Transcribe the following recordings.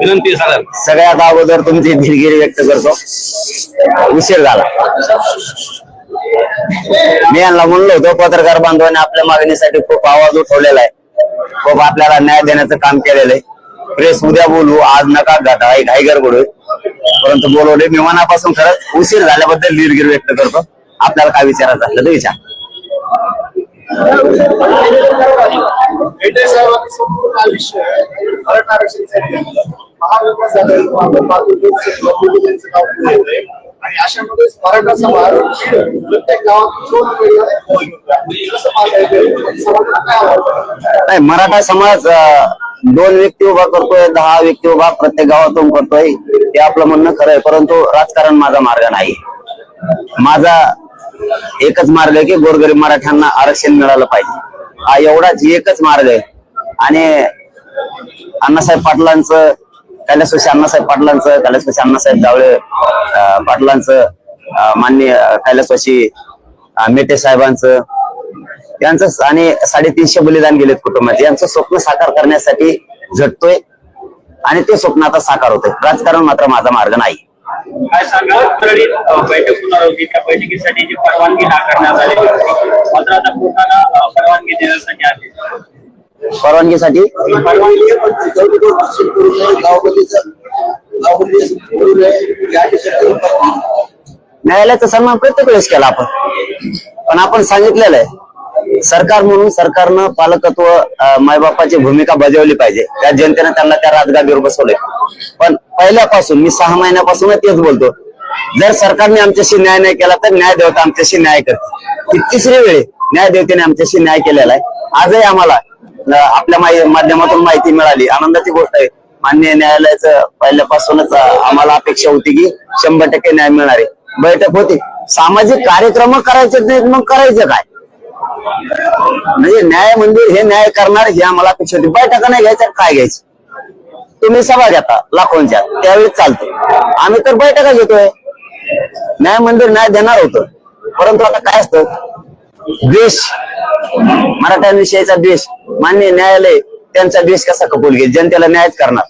विनंती सर सगळ्यात अगोदर तुमची दिलगिरी व्यक्त करतो. उशीर झाला. मी यांना म्हणलो होतो पत्रकार बांधवाने आपल्या मागणीसाठी खूप आवाज उठवलेला आहे. खूप आपल्याला न्याय देण्याचं काम केलेलं आहे. प्रेस उद्या बोलू आज नका घाटा घाई गडबड होईल. परंतु बोलवले मी मनापासून खरंच उशीर झाल्याबद्दल दिलगिरी व्यक्त करतो. आपल्याला काय विचारायचं असलं तर विचार. भेटे साहेबांनी संपूर्ण आयुष्य मराठा आरक्षणासाठी महाविकास होते. आणि अशामध्ये मराठा समाज प्रत्येक गावात दोन नाही मराठा समाज दोन व्यक्ती उभा करतोय दहा व्यक्ती उभा प्रत्येक गावातून करतोय हे आपलं म्हणणं खरं आहे. परंतु राजकारण माझा मार्ग नाही. माझा एकच मार्ग आहे की गोरगरीब मराठ्यांना आरक्षण मिळालं पाहिजे. हा एवढाच एकच मार्ग आहे. आणि अण्णासाहेब पाटलांचं कैलासवासी अण्णासाहेब पाटलांचं कैलासवासी अण्णासाहेब जावळे पाटलांचं माननीय कैलासवासी मेटे साहेबांचं यांचं आणि साडेतीनशे बलिदान गेलेत कुटुंबात यांचं स्वप्न साकार करण्यासाठी झटतोय आणि ते स्वप्न आता साकार होतंय. राजकारण मात्र माझा मार्ग नाही. काय सांगा? अ, बैठक होणार होती त्या बैठकीसाठी जी परवानगी नाकारण्यात आली मात्र आता कोर्टानं अ, परवानगी देण्यासाठी आली? परवानगीसाठी? न्यायालयाचा सन्मान प्रत्येक वेळेस केला आपण. पण आपण सांगितलेलं आहे सरकार म्हणून सरकारनं पालकत्व मायबापाची भूमिका बजावली पाहिजे. त्या जनतेने त्यांना त्या राजगादीवर बसवलंय पण पहिल्यापासून मी सहा महिन्यापासून तेच बोलतो. जर सरकारने आमच्याशी न्याय नाही केला तर न्याय देवता आमच्याशी न्याय करते ही तिसरी वेळी न्याय देवतेने आमच्याशी न्याय केलेला आहे. आजही आम्हाला आपल्या माध्यमातून माहिती मिळाली. आनंदाची गोष्ट आहे. मान्य न्यायालयाचं पहिल्यापासूनच आम्हाला अपेक्षा होती की शंभर टक्के न्याय मिळणार आहे. बैठक होती. सामाजिक कार्यक्रम करायचे नाहीत मग करायचं काय? म्हणजे न्याय मंदिर हे न्याय करणार हे आम्हाला अपेक्षा होती बैठका नाही घ्यायच्या काय घ्यायचं? तुम्ही सभा घेता लाखोंच्या. त्यावेळी चालते आम्ही तर बैठका घेतोय. न्याय मंदिर न्याय देणार होतं. परंतु आता काय असतं? द्वेष. मराठ्यांविषयीचा द्वेष. मान्य न्यायालय त्यांचा द्वेष कसा कबूल घेईल? जनतेला न्यायच करणार.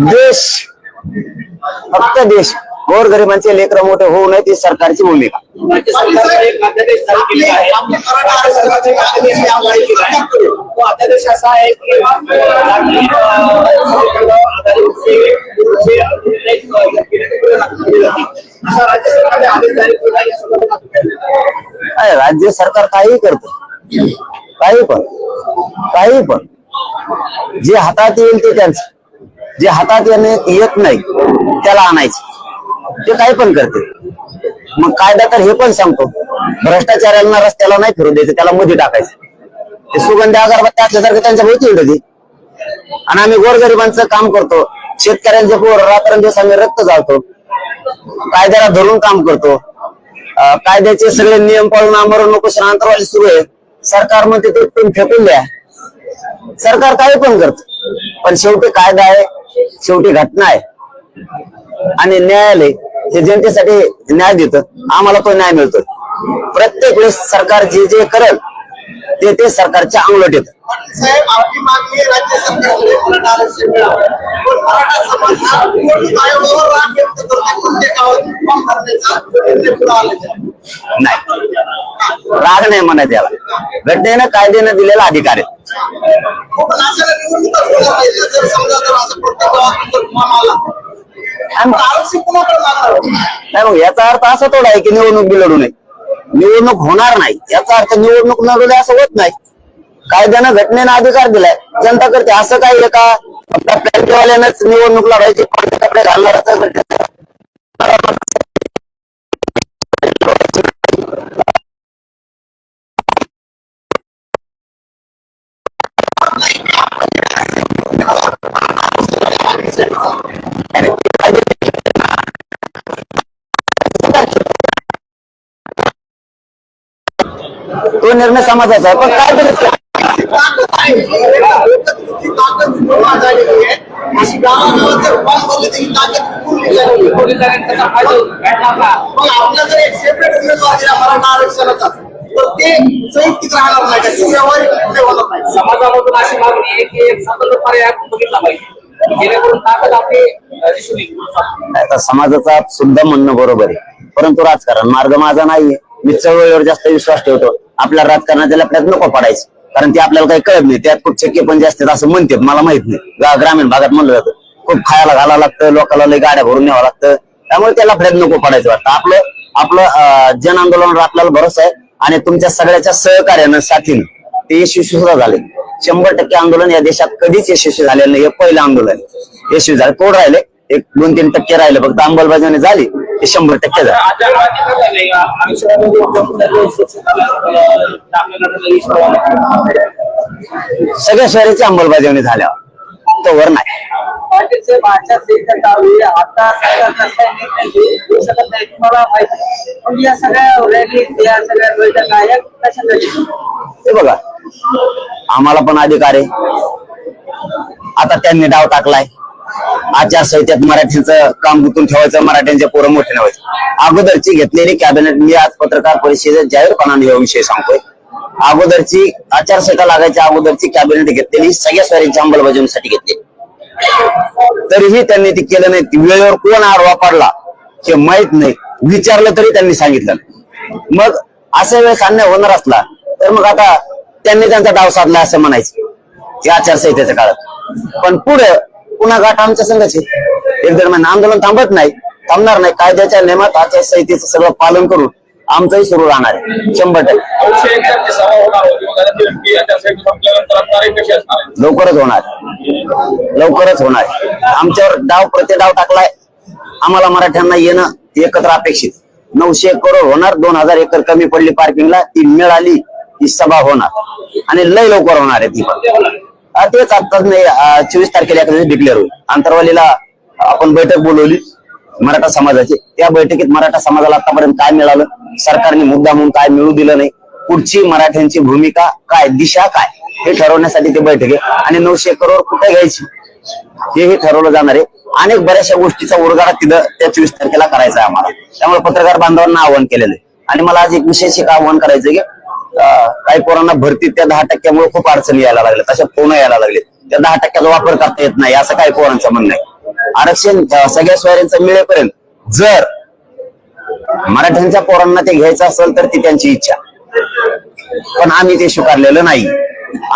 द्वेष. देश फक्त देश गोरगरिबांचे लेकर मोठे होऊ नये ती सरकारची भूमिका. राज्य अध्यादेश असा आहे की राज्य राज्य सरकार काही करत. काही पण. काही पण. जे हातात येईल ते त्यांचं. जे हातात येणे येत नाही त्याला आणायचे. ते काही पण करते. मग कायदा तर हे पण सांगतो. भ्रष्टाचारांना रस्त्याला नाही फिरू द्यायचं त्याला मध्ये टाकायचं. ते सुगंधी अगरबत्ती असल्यासारखं त्यांच्या भोवती येतं आणि आम्ही गोरगरिबांचं काम करतो. शेतकऱ्यांचे पोर रात्रंदिवस आम्ही रक्त जाळतो. कायद्याला धरून काम करतो. कायद्याचे सगळे नियम पाळून आमरण नको अंतरवाली सुरू आहे. सरकार म्हणते ते फेकून द्या. सरकार काही पण करत. पण शेवटी कायदा आहे शेवटी घटना आहे. आणि न्यायालय हे जनतेसाठी न्याय देतं. आम्हाला तो न्याय मिळतोय प्रत्येक वेळेस सरकार जे जे करल ते ते सरकारच्या अंगलट येतं. नाही. राग नाही म्हणत याला घटनेनं कायद्यानं दिलेला अधिकार आहे. पण नाही. मग याचा अर्थ असा थोडा आहे की निवडणूक बी लढू नये. निवडणूक होणार नाही. याचा अर्थ निवडणूक न लढू असं होत नाही. कायद्यानं घटनेनं अधिकार दिलाय. जनता करते असं काही आहे का? फक्त पॅन्टवाल्यानंच निवडणूक लढायची कोणते कपडे घालणार नाही का? ते व्यावहारिक पुढे होणार नाही. समाजामधून अशी मागणी आहे की एक स्वतंत्र पर्याय आपण बघितला पाहिजे. जेणेकरून ताकद आपली अ, दिसून येईल. आता समाजाचा सुद्धा म्हणणं बरोबर आहे. परंतु राजकारण मार्ग माझा नाहीये. मी चळवळीवर जास्त विश्वास ठेवतो. आपल्या राजकारणाच्या लपड्यात नको पडायचं. कारण ते आपल्याला काही कळत नाही. त्यात खूप चक्के पण जास्त असं म्हणतात. मला माहीत नाही. ग्रामीण भागात म्हणलं जातं. खूप खायला घालावं लागतं. लोकांना लय गाड्या भरून न्यावं लागतं. त्यामुळे त्या लफड्यात नको पडायचं वाटतं. आपलं आपलं जन आंदोलनावर आपल्याला भरोसा आहे. आणि तुमच्या सगळ्याच्या सहकार्यानं साथीनं ते यशस्वी सुद्धा झाले. शंभर टक्के आंदोलन या देशात कधीच यशस्वी झालेलं नाही. हे पहिलं आंदोलन. यशस्वी झालं. कोण राहिले? एक दोन तीन टक्के राहिले. फक्त अंमलबजावणी झाली. ते शंभर टक्के सगळ्या शहराची अंमलबजावणी झाल्यावर. तोवर नाही. आता माहिती पण या सगळ्या या सगळ्या बघा आम्हाला पण अधिकार आहे. आता त्यांनी डाव टाकलाय. आचारसंहितेत मराठ्यांचं काम गुंतून ठेवायचं मराठ्यांच्या पोरं मोठे ठेवायचं अगोदरची घेतलेली कॅबिनेट मी आज पत्रकार परिषदेत जाहीरपणाने या विषय सांगतोय. अगोदरची आचारसंहिता लागायच्या अगोदरची कॅबिनेट घेतलेली सगळ्या स्वारींच्या अंमलबजावणीसाठी घेतली तरीही त्यांनी ते केलं नाही. वेळेवर कोण आडवा पडला हे माहीत नाही. विचारलं तरी त्यांनी सांगितलं नाही. मग अशा वेळेस अन्याय होणार असला तर मग आता त्यांनी त्यांचा डाव साधला असं म्हणायचं. या आचारसंहितेच्या काळात. पण पुढे पुन्हा गाठ आमच्या संघाचे एक दरम्यान आंदोलन थांबत नाही थांबणार नाही. कायद्याच्या नियमात आचारसंहितेचं सगळं पालन करून आमचंही सुरू राहणार आहे. शंभर टक्के. लवकरच होणार. लवकरच होणार. आमच्यावर डाव प्रति डाव टाकलाय. आम्हाला मराठ्यांना येणं एकत्र अपेक्षित. नऊशे करोड होणार दोन हजार एकर कमी पडली पार्किंगला ती मिळाली ती सभा होणार. आणि लय लवकर होणार आहे ती. पण तेच आत्ताच नाही चोवीस तारखेला एखाद्या डिक्लेअर होईल. आंतरवालीला आपण बैठक बोलवली मराठा समाजाची. त्या बैठकीत मराठा समाजाला आतापर्यंत काय मिळालं? सरकारने मुद्दा म्हणून काय मिळू दिलं नाही? पुढची मराठ्यांची भूमिका काय? दिशा काय? हे ठरवण्यासाठी ती बैठक आहे. आणि नऊशे करोड कुठे घ्यायची? हेही ठरवलं जाणार आहे. अनेक बऱ्याचशा गोष्टीचा उरगाडा तिथं त्या चोवीस तारखेला करायचा आहे आम्हाला. त्यामुळे पत्रकार बांधवांना आवाहन केलेलं आहे. आणि मला आज एक विशेष एक आव्हान करायचं की काही पोरांना भरतीत त्या दहा टक्क्यामुळे खूप अडचणी यायला लागल्या. तशा फोन यायला लागले. त्या दहा टक्क्याचा वापर करता येत नाही असं काही पोरांचं म्हणणं आहे. आरक्षण सगळ्या स्वाऱ्यांचं मिळेपर्यंत जर मराठ्यांच्या पोरांना ते घ्यायचं असेल तर ती त्यांची इच्छा. पण आम्ही ते स्वीकारलेलं नाही.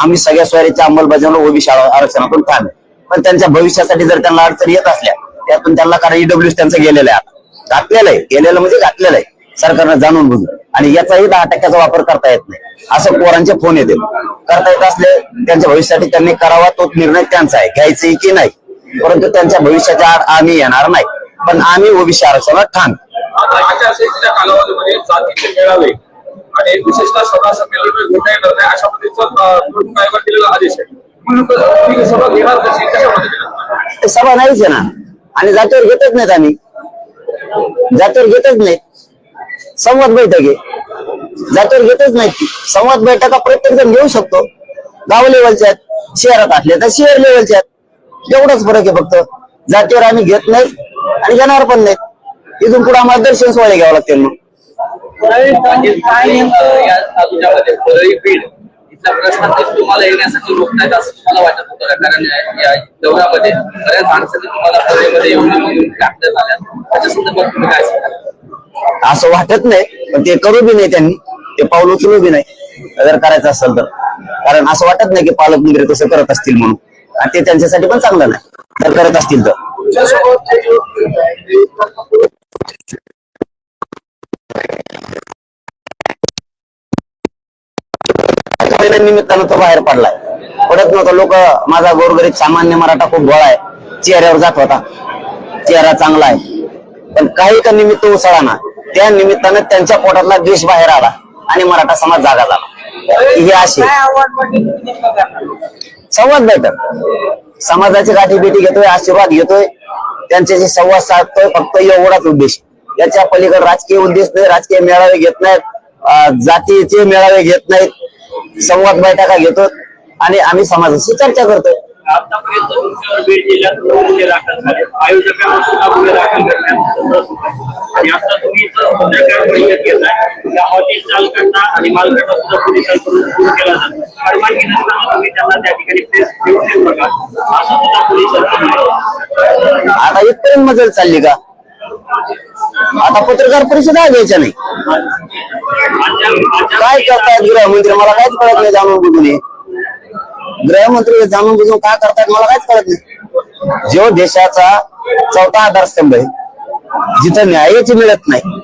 आम्ही सगळ्या स्वारीच्या अंमलबजावणी ओबीसी आरक्षणातून काम पण त्यांच्या भविष्यासाठी जर त्यांना अडचण येत असल्या त्यातून त्यांना कारण ईडब्ल्यू त्यांचं गेलेलं आहे घातलेलं आहे. गेलेलं म्हणजे घातलेलं आहे. सरकारनं जाणून बुजून आणि याचाही दहा टक्क्याचा वापर करता येत नाही. असं पोरांचे फोन येते करता येत असले त्यांच्या भविष्यासाठी त्यांनी करावा तो निर्णय त्यांचा आहे. घ्यायचे की नाही? परंतु त्यांच्या भविष्याच्या आड आम्ही येणार नाही. पण आम्ही ओबीसी कालावधीमध्ये जातीचे मेळावे आणि विशेषतः सभा संमेलन घेता येणार नाही अशा पद्धतीचा अ, निवडणूक आयोगात दिलेला आदेश आहे. म्हणून ती सभा घेणार कशी? कशा पद्धतीने ते सभा नाहीच आहे ना आणि जातीवर घेतच नाहीत आम्ही. जातीवर घेतच नाहीत. संवाद बैठक. आहे जातीवर घेतच नाहीत ती. संवाद बैठका प्रत्येक जण घेऊ शकतो. गाव लेवलच्या शहरात असल्या तर शहर लेवलच्या एवढाच फरक आहे फक्त. जातीवर आम्ही घेत नाही आणि घेणार पण नाहीत इथून पुढे आम्हाला दर्शन सोहळे घ्यावं लागतील मग. तुम्हाला येण्यासाठी रोखण्यात असं तुम्हाला वाटत होतं कारण या- दौऱ्यामध्ये बऱ्याच माणसांनी तुम्हाला परळीमध्ये येऊन टाकण्यात आल्या त्याच्या संदर्भात तुम्ही काय सांगाल? असं वाटत नाही पण ते करू बी नाही त्यांनी. ते पाऊल उचलू बी नाही. जर करायचं असेल तर. कारण असं वाटत नाही की पालकमंत्री तसं करत असतील म्हणून. आणि ते त्यांच्यासाठी पण चांगलं नाही. जर करत असतील तर. निमित्तानं तो बाहेर पडलाय. पडत नव्हता. लोक माझा गोरगरीब सामान्य मराठा खूप गोळा आहे. चेहऱ्यावर जात होता चेहरा चांगला आहे. पण काही का निमित्त उसळा ना त्या निमित्तानं त्यांच्या पोटातला द्वेष बाहेर आला आणि मराठा समाज जागा झाला. ही अशी. संवाद बैठक समाजाची गाठी भेटी घेतोय आशीर्वाद घेतोय. त्यांच्याशी संवाद साधतोय फक्त एवढाच उद्देश. याच्या पलीकडे राजकीय उद्देश नाही राजकीय मेळावे घेत नाहीत जातीचे मेळावे घेत नाहीत. संवाद बैठका घेतो आणि आम्ही समाजाशी चर्चा करतोय. आतापर्यंत तुमच्यावर बीड जिल्ह्यात गुन्हे दाखल झाले. आयोजकांना सुद्धा गुन्हे दाखल करण्यात आणि आता तुम्ही पत्रकार परिषद घेताय त्या हॉटेल चालकांना आणि मालकांना सुद्धा पोलिसांकडून केला जातो. परवानगी नसताना तुम्ही त्यांना त्या ठिकाणी प्रेस नका असं सुद्धा आहे. आता इथपर्यंत मजल चालली का? आता पत्रकार परिषद आहे घ्यायच्या नाही काय करतायत गृहमंत्री? मला काहीच कळत नाही जाणून बुजून हे. गृहमंत्री जाणून बुजून काय करतात मला काहीच कळत नाही. जो देशाचा चौथा आधारस्तंभ आहे जिथं न्यायाची मिळत नाही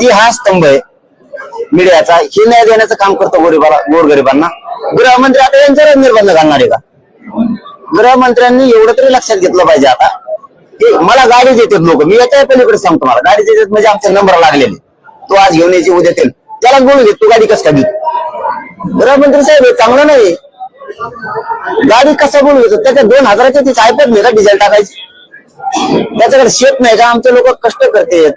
ती हा स्तंभ आहे. मीडियाचा हे न्याय देण्याचं काम करतो गोरीबाला गोरगरिबांना. गृहमंत्री आता यांच्यावर निर्बंध घालणार आहे का? गृहमंत्र्यांनी एवढं तरी लक्षात घेतलं पाहिजे आता. की मला गाडी देतात लोक. मी याच्या पलीकडे सांगतो मला. गाडी देतात म्हणजे आमचे नंबर लागलेले. तो आज घेऊन यायची उद्या त्याला बोलू घे तू गाडी कस का घेत गृहमंत्री साहेब चांगलं नाही. गाडी कसं बोलू घेतो त्याच्या दोन हजाराच्या तिथे ऐकत नाही का डिझेल टाकायची? त्याच्याकडे शेत नाही का? आमचे लोक कष्ट करतेत.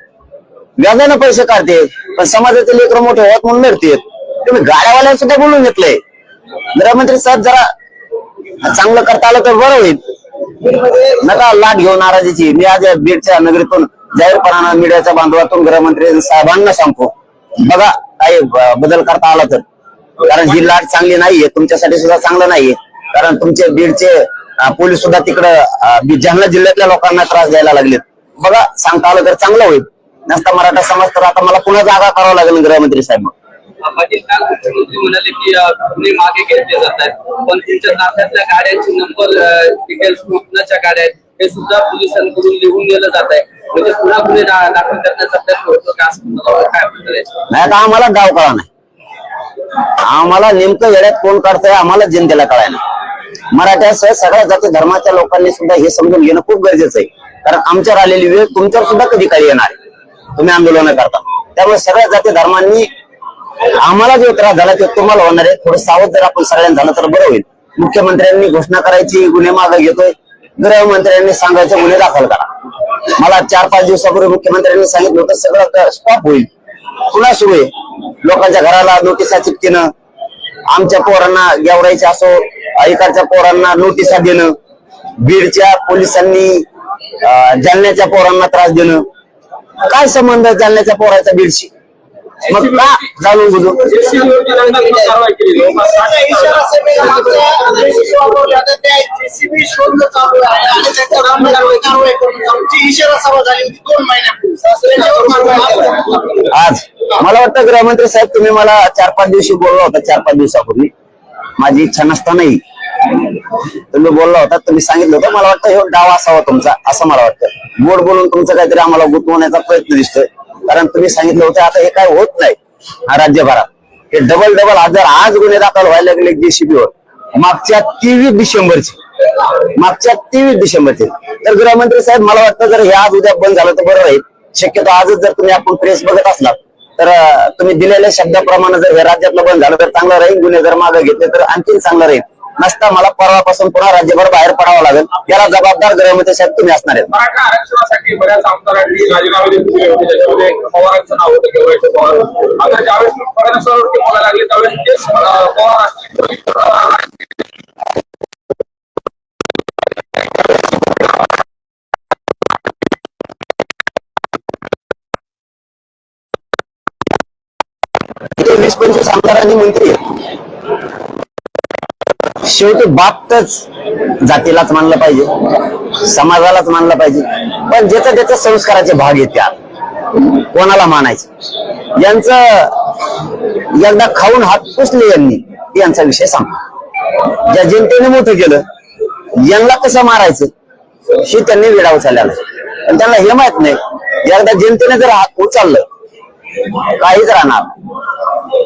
व्याजानं पैसे काढतेत. पण समाजाचे लेकर मोठे होत म्हणून मिळतेत तुम्ही गाड्यावाल्याला सुद्धा बोलून घेतलंय. गृहमंत्री साहेब जरा चांगलं करता आलं तर बरं होईल. नका लाट घेऊ नाराजीची. मी आज या बीडच्या नगरीतून जाहीरपणानं मीडियाच्या बांधवातून गृहमंत्री साहेबांना सांगतो. बघा काही बदल करता आला तर. कारण ही लाट चांगली नाहीये तुमच्यासाठी सुद्धा चांगलं नाहीये. कारण तुमचे बीडचे पोलीस सुद्धा तिकडं जालना जिल्ह्यातल्या लोकांना त्रास द्यायला लागलेत. बघा सांगता आलं तर चांगलं होईल. नसता मराठा समाज तर आता मला पुन्हा जागा करावं लागेल गृहमंत्री साहेब. मुख्यमंत्री म्हणाले की मागे घेतले पण तुमच्या ताफ्यातल्या गाड्यांची नंबर डिटेल्स कुठल्याच्या गाड्या आहेत हे सुद्धा पोलिसांकडून लिहून दिलं जात आहे म्हणजे पुन्हा गुन्हे दा- दाखल करण्याचा प्रयत्न होतो का? असं तुम्हाला काय वाटतं नाही आता आम्हाला गाव कळा नाही. आम्हाला नेमकं येड्यात कोण काढतंय आम्हाला जनतेला कळायला. मराठ्यासह सगळ्या जाती धर्माच्या लोकांनी सुद्धा हे समजून घेणं खूप गरजेचं आहे. कारण आमच्यावर आलेली वेळ तुमच्यावर सुद्धा कधी काळी येणार तुम्ही आंदोलन करता. त्यामुळे सगळ्या जाती धर्मांनी आम्हाला जो त्रास झाला तो तुम्हाला होणार आहे. थोडं सावध जर आपण सगळ्यांनी झालं तर बरं होईल. मुख्यमंत्र्यांनी घोषणा करायची गुन्हे मागे घेतोय. गृहमंत्र्यांनी सांगायचं गुन्हे दाखल करा. मला चार पाच दिवसापूर्वी मुख्यमंत्र्यांनी सांगितलं होतं सगळं स्टॉप होईल. पुन्हा सुरू आहे. लोकांच्या घराला नोटिसा चिटकेनं आमच्या पोरांना गेवरायचे असो इकडच्या पोरांना नोटिसा देणं बीडच्या पोलिसांनी जालन्याच्या पोरांना त्रास देणं. काय संबंध आहे जालन्याच्या पोराचा बीडशी? मग का जाणून बुजून चालू आहे आणि त्याच्यावर आम्ही कारवाई कारवाई करून आमची इशारा सभा झाली होती दोन महिन्यापूर्वी आज मला वाटतं गृहमंत्री साहेब तुम्ही मला चार पाच दिवशी बोलला होता चार पाच दिवसापूर्वी. माझी इच्छा नसतानाही तुम्ही बोलला होता तुम्ही सांगितलं होतं. मला वाटतं हे डाव असावा तुमचा असं मला वाटतं. गोड बोलून तुमचं काहीतरी आम्हाला गुंतवण्याचा प्रयत्न दिसतोय. कारण तुम्ही सांगितलं होतं आता हे काय होत नाही हा राज्यभरात. हे डबल डबल हजार आज गुन्हे दाखल व्हायला लागले जेसीबीवर मागच्या तेवीस डिसेंबरची. मागच्या तेवीस डिसेंबरचे. तर गृहमंत्री साहेब मला वाटतं जर हे आज उद्या बंद झालं तर बरं राहील. शक्यतो आजच जर तुम्ही आपण प्रेस बघत असला तर तुम्ही दिलेल्या शब्दाप्रमाणे जर हे राज्यातलं बंद झालं तर चांगलं राहील. गुन्हे जर मागे घेतले तर आणखीन चांगलं राहील. नसता मला परवापासून पुन्हा राज्यभर बाहेर पडावं लागेल. याला जबाबदार गृहमंत्री साहेब तुम्ही असणार आहेत. मराठा आरक्षणासाठी बऱ्याच आमदारांनी राजीनामे दिले होते. त्याच्यामध्ये पवारांचं नाव होतं गेवराईचं पवार. आता ज्यावेळेस फडणवीसांवरती बोलायला लागले त्यावेळेस तेच पवार वीस पंचवीस आमदारांनी मंत्री. शेवटी बाबतच जातीलाच मानलं पाहिजे. समाजालाच मानलं पाहिजे. पण ज्याचं त्याच्या संस्काराचे भाग आहेत त्या कोणाला मानायचं? यांचं एकदा खाऊन हात पुसले यांनी यांचा विषय सांग ज्या जनतेने मोठं केलं यांना कसं मारायचं? हे त्यांनी विडाव चाललेलं पण त्यांना हे माहीत नाही. एकदा जनतेने जर हात उचललं काहीच राहणार.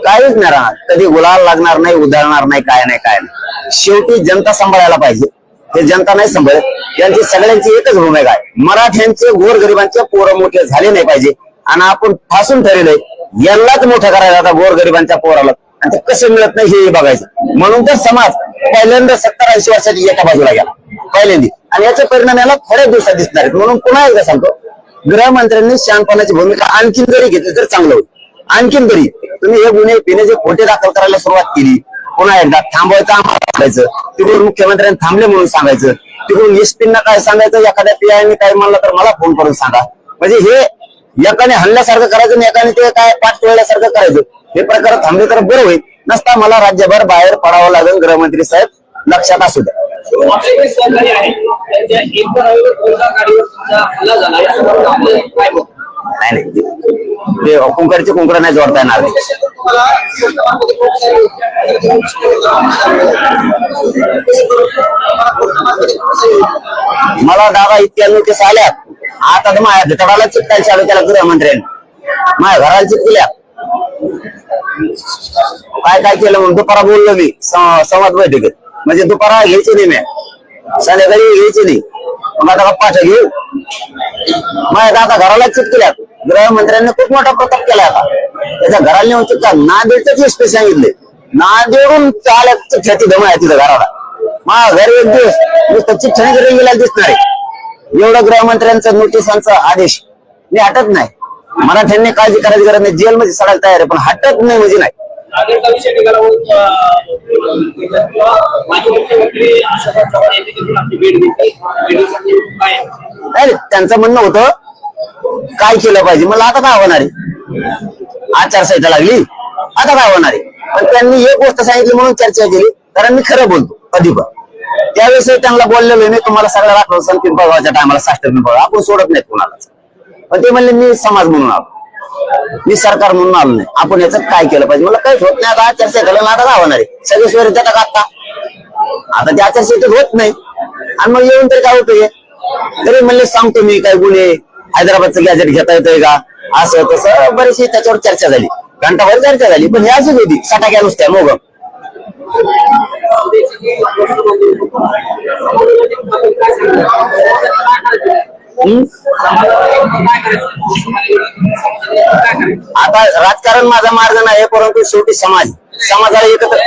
काहीच नाही राहणार. कधी गुलाल लागणार नाही उधळणार नाही काय नाही काय नाही. शेवटी जनता सांभाळायला पाहिजे. हे जनता नाही सांभाळत. यांची सगळ्यांची एकच भूमिका आहे. मराठ्यांचे गोरगरिबांचे पोरं मोठे झाले नाही पाहिजे. आणि आपण फासून ठरवलंय यांनाच मोठं करायला आता गोरगरिबांच्या पोराला. आणि ते कसं मिळत नाही हे बघायचं. म्हणून तर समाज पहिल्यांदा सत्तर ऐंशी वर्षाची एका बाजूला गेला. पहिल्यांदा. आणि याचे परिणाम याला थोड्या दिवसात दिसणार आहेत. म्हणून पुन्हा एकदा सांगतो गृहमंत्र्यांनी शहाणपणाची भूमिका आणखीन जरी घेतली तर चांगलं होईल. आणखीन तरी तुम्ही हे गुन्हे पिण्याचे खोटे दाखल करायला सुरुवात केली पुन्हा एकदा थांबवायचं आम्हाला सांगायचं. तिकडून मुख्यमंत्र्यांनी थांबले म्हणून सांगायचं. तिकडून एसपींना काय सांगायचं एखाद्या पीआयने काय म्हणलं तर मला फोन करून सांगा. म्हणजे हे एकाने हल्ल्यासारखं करायचं आणि एकाने ते काय पाठ टोळल्यासारखं करायचं. हे प्रकार थांबले तर बरं होईल. नसता मला राज्यभर बाहेर पडावं लागेल गृहमंत्री साहेब. लक्षात असू द्या. आपले सहकारी आहेत त्यांच्या गाडीवर तुमचा हल्ला झाला आपलं काय नाही नाही ते- कुंकरचे कुंकर नाही जोडता येणार. मला दादा इतक्या नोटीस आल्यात. आता तर माझ्या भितडाला चिकटायला चालू केला गृहमंत्र्यांनी. माझ्या घराला चिठ्ठल्या काय काय केलं म्हणून? दुपारा बोललो मी. संवाद बैठकीत. म्हणजे दुपारा घ्यायची नाही मी. संध्याकाळी घ्यायची नाही. मग आता पाठ घेऊ माझ्या दादा घराला चिटकल्या गृहमंत्र्यांनी खूप मोठा प्रताप केला आता. त्याच्या घराला नेऊन चिठ्ठा नांदेडच एसपी सांगितले. नांदेडून आल्या चिठ्ठ्या धम आहे तिथं घराला. माझ्या घरी एक दिवस नुसतं चिठ्ठ्याने जरी गेला दिसणार आहे. एवढं गृहमंत्र्यांचं नोटिसांचा आदेश. मी हटत नाही. मराठ्यांनी काळजी करायची गरज नाही. जेलमध्ये सडायला तयार आहे पण हटत नाही म्हणजे नाही. नागरिकता विषय निघाल्यावर अं, माजी मुख्यमंत्री शरद चव्हाण यांनी देखील आपली भेट घेतली. भेटीसाठी काय? नाही त्यांचं म्हणणं होतं काय केलं पाहिजे? मला आता काय होणार आहे? आचारसंहिता लागली? आता काय होणार आहे? पण त्यांनी एक गोष्ट सांगितली म्हणून चर्चा केली कारण मी खरं बोलतो कधी पण त्यावेळेस त्यांना बोललेलो मी तुम्हाला सगळं राखलं सण पिंपळगावच्या टायमाला साष्ट पिंपळगाव आपण सोडत नाहीत कोणालाच. पण ते म्हणले मी समाज म्हणून आलो. मी सरकार म्हणून आलो नाही. आपण याच काय केलं पाहिजे? मला काहीच होत नाही. आता आचारसंहिता आता काय होणार आहे. सगळे स्वर देतात का आता? आता ते आचारसंहिता होत नाही. आणि मग येऊन तरी काय होतोय तरी म्हणले सांगतो मी काय गुन्हे. हैदराबादचं गॅजेट घेता येतोय का? असं तसं. बरीचशी त्याच्यावर चर्चा झाली. घंटाभर चर्चा झाली. पण हे अशीच होती. सटाक्या नुसत्या मोग आता राजकारण माझा मार्ग नाही परंतु शेवटी समाज. समाजाला एकत्र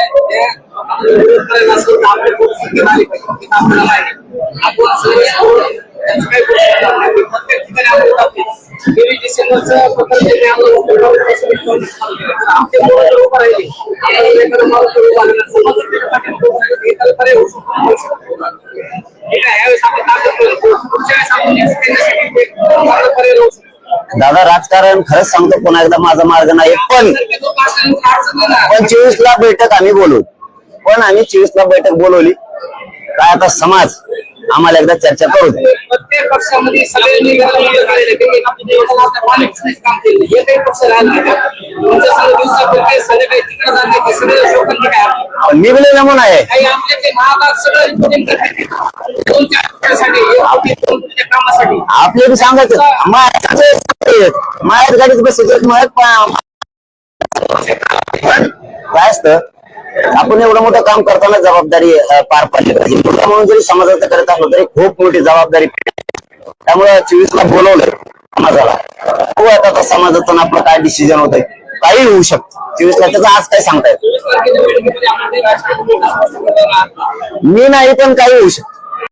दादा राजकारण खरंच सांगतो पुन्हा एकदा माझा मार्ग नाही. पण पण चोवीस ला बैठक आम्ही बोलू. पण आम्ही चोवीस ला बैठक बोलवली. काय आता समाज आम्हाला एकदा चर्चा करू दे. प्रत्येक पक्षामध्ये सगळ्यांनी माणिकचंच काम केलं हे काही पक्ष राहिला नाही. तुमच्या सगळं दिवसापूर्वी संध्याकाळी तिकडे जाते सगळे काय नमुना आहे. काही आपले ते महाभाग सगळं. दोन चार कामासाठी. आपले बी सांगायचं माझ्या माझ्याच गाडीत बसायचं मग काय असतं? आपण एवढं मोठं काम करताना जबाबदारी पार पाडली पाहिजे. मुलगा म्हणून जरी समाजाचं करत असलो तरी खूप मोठी जबाबदारी त्यामुळे चोवीस ला बोलवलंय समाजाला. बघू आता आता समाजातून आपलं काय डिसिजन होतंय. काही होऊ शकतं. चोवीस ला त्याचं आज काय सांगतायत? मी नाही पण काही होऊ शकतं.